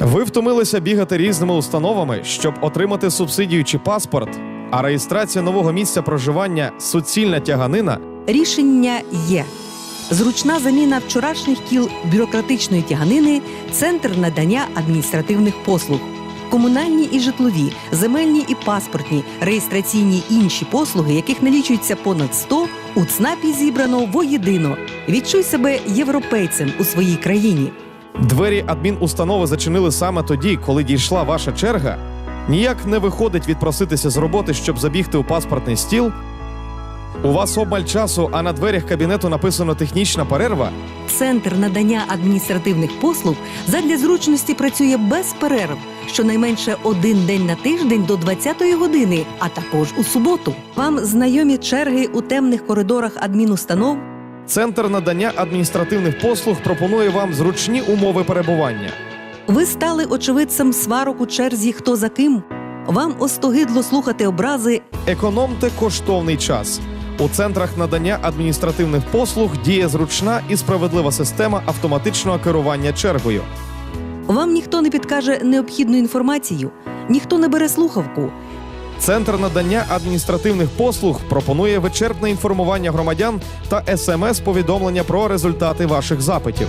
Ви втомилися бігати різними установами, щоб отримати субсидію чи паспорт, а реєстрація нового місця проживання суцільна тяганина. Рішення є. Зручна заміна вчорашніх кіл бюрократичної тяганини центр надання адміністративних послуг. Комунальні і житлові, земельні і паспортні, реєстраційні і інші послуги, яких налічується понад 100, у ЦНАПі зібрано воєдино. Відчуй себе європейцем у своїй країні. Двері адмінустанови зачинили саме тоді, коли дійшла ваша черга. Ніяк не виходить відпроситися з роботи, щоб забігти у паспортний стіл. У вас обмаль часу, а на дверях кабінету написано технічна перерва. Центр надання адміністративних послуг задля зручності працює без перерв, щонайменше один день на тиждень до 20-ї години, а також у суботу. Вам знайомі черги у темних коридорах адмінустанов. Центр надання адміністративних послуг пропонує вам зручні умови перебування. Ви стали очевидцем сварок у черзі хто за ким. Вам остогидло слухати образи. Економте коштовний час. У центрах надання адміністративних послуг діє зручна і справедлива система автоматичного керування чергою. Вам ніхто не підкаже необхідну інформацію, ніхто не бере слухавку. Центр надання адміністративних послуг пропонує вичерпне інформування громадян та смс-повідомлення про результати ваших запитів.